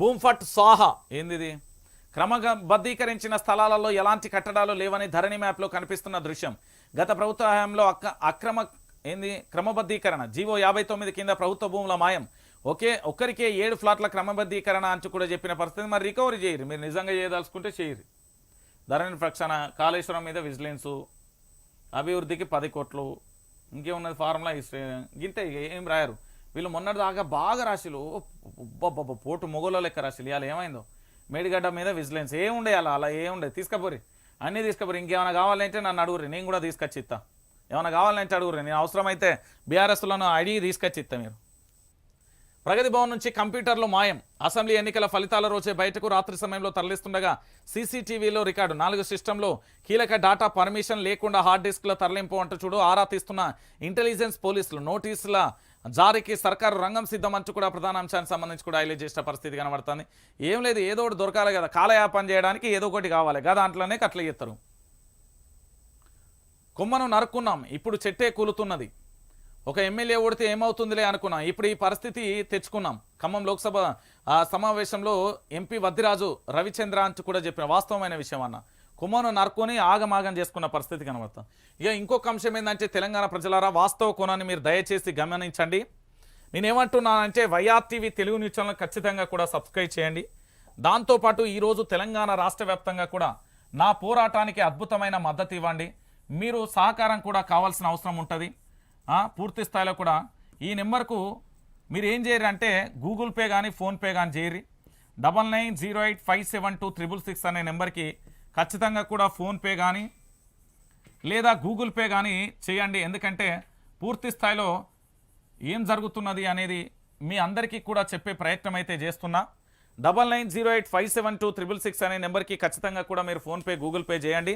భూంఫట్ సాహా. ఏందిది? క్రమబద్ధీకరించిన స్థలాలలో ఎలాంటి కట్టడాలు లేవని ధరణి మ్యాప్లో కనిపిస్తున్న దృశ్యం. గత ప్రభుత్వ హయాంలో అక్క అక్రమ ఏంది? క్రమబద్ధీకరణ జీవో యాభై తొమ్మిది కింద ప్రభుత్వ భూముల మాయం. ఒకే ఒక్కరికే ఏడు ఫ్లాట్ల క్రమబద్ధీకరణ అంటూ కూడా చెప్పిన పరిస్థితి. మరి రికవరీ చేయరు. మీరు నిజంగా చేయదలుచుకుంటే చేయరు. ధరణి ప్రక్షణ కాళేశ్వరం మీద విజిలెన్సు అభివృద్ధికి పది కోట్లు ఇంకేమున్నది ఫార్ములా హిస్టరీ? గింతే ఏం రాయరు. వీళ్ళు మొన్నటి దాకా బాగా రాశిలు అబ్బబ్బబ్బ పోటు మొగలో లెక్క రాశిలు ఇవాళ ఏమైందో? మేడిగడ్డ మీద విజిలెన్స్. ఏముండే అలా? అలా ఏముండే తీసుకపోరి. అన్నీ తీసుకపోరి. ఇంకేమైనా కావాలంటే నన్ను అడుగురి నేను కూడా తీసుకొచ్చి ఇస్తా ఏమైనా కావాలంటే అడుగురి నేను అవసరమైతే బీఆర్ఎస్లను అడిగి తీసుకొచ్చి ఇస్తా మీరు. ప్రగతి భవన్ నుంచి కంప్యూటర్లు మాయం. అసెంబ్లీ ఎన్నికల ఫలితాల రోజే బయటకు రాత్రి సమయంలో తరలిస్తుండగా సీసీటీవీలో రికార్డు. నాలుగు సిస్టంలో కీలక డాటా పర్మిషన్ లేకుండా హార్డ్ డిస్క్ల తరలింపు అంటూ చూడు ఆరా తీస్తున్న ఇంటెలిజెన్స్ పోలీసులు నోటీసుల జారీకి సర్కారు రంగం సిద్ధం అంటూ కూడా ప్రధాన అంశానికి సంబంధించి కూడా హైలైట్ చేసిన పరిస్థితి కనబడుతుంది. ఏం లేదు ఏదో ఒకటి దొరకాలి కదా. కాలయాపన చేయడానికి ఏదో ఒకటి కావాలి కదా దాంట్లోనే కట్ల చేస్తారు కొమ్మను నరుక్కున్నాం ఇప్పుడు చెట్టే కూలుతున్నది. ఒక ఎమ్మెల్యే ఓడితే ఏమవుతుందిలే అనుకున్నాం ఇప్పుడు ఈ పరిస్థితి తెచ్చుకున్నాం. ఖమ్మం లోక్సభ సమావేశంలో ఎంపీ వద్దిరాజు రవిచంద్ర అంటూ కూడా చెప్పిన వాస్తవమైన విషయం అన్న. కుమ్మను నరుకొని ఆగమాగం చేసుకున్న పరిస్థితి కనబడుతుంది ఇక ఇంకొక అంశం ఏంటంటే తెలంగాణ ప్రజలారా వాస్తవ కోణాన్ని మీరు దయచేసి గమనించండి. నేనేమంటున్నానంటే వైఆర్టీవీ తెలుగు న్యూస్ ఛానల్ ఖచ్చితంగా కూడా సబ్స్క్రైబ్ చేయండి. దాంతోపాటు ఈరోజు తెలంగాణ రాష్ట్ర వ్యాప్తంగా కూడా నా పోరాటానికి అద్భుతమైన మద్దతు ఇవ్వండి. మీరు సహకారం కూడా కావాల్సిన అవసరం ఉంటుంది. పూర్తి స్థాయిలో కూడా ఈ నెంబర్కు మీరు ఏం చేయరు అంటే గూగుల్ పే కానీ ఫోన్పే కానీ చేయరి. Double nine zero eight five seven two triple six అనే నెంబర్కి ఖచ్చితంగా కూడా ఫోన్పే కానీ లేదా గూగుల్ పే కానీ చేయండి. ఎందుకంటే పూర్తి స్థాయిలో ఏం జరుగుతున్నది అనేది మీ అందరికీ కూడా చెప్పే ప్రయత్నం అయితే చేస్తున్నా. Double nine zero eight five seven two triple six అనే నెంబర్కి ఖచ్చితంగా కూడా మీరు ఫోన్పే గూగుల్ పే చేయండి.